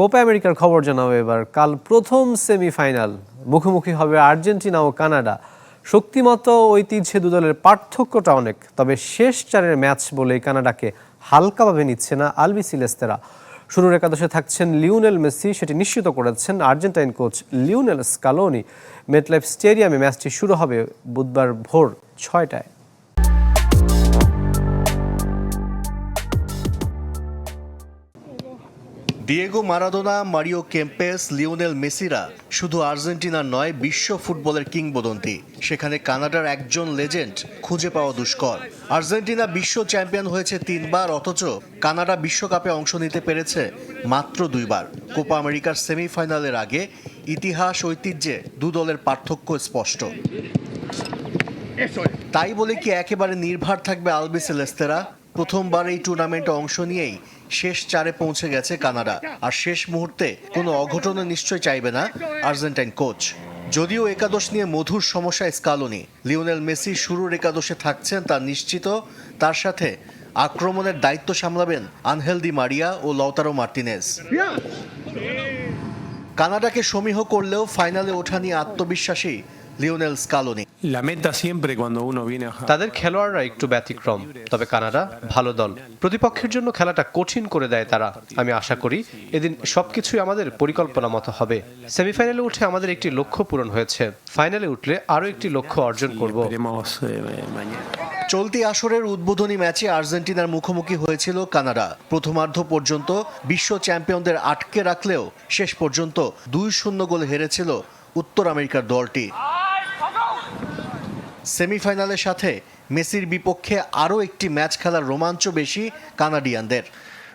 Copa আমেরিকার খবর জানাব এবার। কাল প্রথম সেমিফাইনাল, মুখোমুখি হবে আর্জেন্টিনা ও কানাডা। শক্তিমত ঐতিহ্যে দুদলের পার্থক্যটা অনেক, তবে শেষ চারের ম্যাচ বলেই কানাডাকে হালকাভাবে নিচ্ছে না আলবি সিলেস্তেরা শুরুর একাদশে থাকছেন লিওনেল মেসি, সেটি নিশ্চিত করেছেন Argentine coach Lionel Scaloni. MetLife স্টেডিয়ামে ম্যাচটি শুরু হবে বুধবার ভোর ছয়টায়। Diego Maradona Mario Kempes Lionel মেসিরা শুধু আর্জেন্টিনার নয় বিশ্ব ফুটবলের কিংবদন্তি। সেখানে কানাডার একজন লেজেন্ড খুঁজে পাওয়া দুষ্কর। আর্জেন্টিনা বিশ্ব চ্যাম্পিয়ন হয়েছে তিনবার অথচ কানাডা বিশ্বকাপে অংশ নিতে পেরেছে মাত্র দুইবার। কোপা আমেরিকার সেমিফাইনালের আগে ইতিহাস ঐতিহ্যে দু দলের পার্থক্য স্পষ্ট। তাই বলে কি একেবারে নির্ভার থাকবে আলবি সেলেস্তেরা প্রথমবার এই টুর্নামেন্টে অংশ নিয়েই শেষ চারে পৌঁছে গেছে কানাডা। আর শেষ মুহূর্তে কোনো অঘটনে নিশ্চয় চাইবে না আর্জেন্টাইন কোচ। যদিও একাদশ নিয়ে মধুর সমস্যা স্কালোনি, লিওনেল মেসি শুরুর একাদশে থাকছেন তা নিশ্চিত। তার সাথে আক্রমণের দায়িত্ব সামলাবেন আনহেলদি মারিয়া ও লওতারো মার্টিনেজ। কানাডাকে সমীহ করলেও ফাইনালে ওঠা নিয়ে আত্মবিশ্বাসী লিওনেল স্কালোনি। তাদের খেলোয়াড়রা একটু ব্যতিক্রম তবে কানাডা ভালো দল। প্রতিপক্ষের জন্য খেলাটা কঠিন করে দেয় তারা। আমি আশা করি এদিন সবকিছুই আমাদের পরিকল্পনা মতো হবে। সেমিফাইনালে উঠে আমাদের একটি লক্ষ্য পূরণ হয়েছে। ফাইনালে উঠলে আরও একটি লক্ষ্য অর্জন করব। Eh, চলতি আসরের উদ্বোধনী ম্যাচে আর্জেন্টিনার মুখোমুখি হয়েছিল কানাডা। প্রথমার্ধ পর্যন্ত বিশ্ব চ্যাম্পিয়নদের আটকে রাখলেও শেষ পর্যন্ত দুই শূন্য গোলে হেরেছিল উত্তর আমেরিকার দলটি। সেমিফাইনালের সাথে মেসির বিপক্ষে আরও একটি ম্যাচ খেলার রোমাঞ্চ বেশি কানাডিয়ানদের।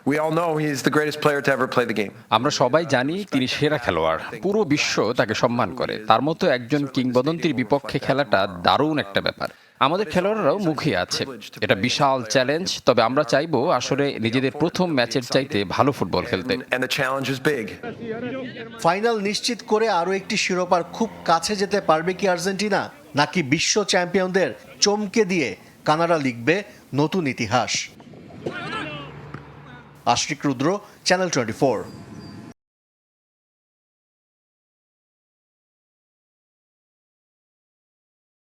We all know he's the greatest player to ever play the game. আমরা সবাই জানি তিনি সেরা খেলোয়াড়। পুরো বিশ্ব তাকে সম্মান করে। তার মতো একজন কিংবদন্তির বিপক্ষে খেলাটা দারুণ একটা ব্যাপার। আমাদের খেলোয়াড়রাও মুখিয়ে আছে। এটা বিশাল চ্যালেঞ্জ তবে আমরা চাইব আসলে নিজেদের প্রথম ম্যাচের চাইতে ভালো ফুটবল খেলতে। Is ফাইনাল নিশ্চিত করে আরও একটি শিরোপার খুব কাছে যেতে পারবে কি আর্জেন্টিনা? নাকি বিশ্ব চ্যাম্পিয়নদের চমকে দিয়ে কানাডা লিখবে নতুন ইতিহাস? আশিক রুদ্র চ্যানেল টোয়েন্টি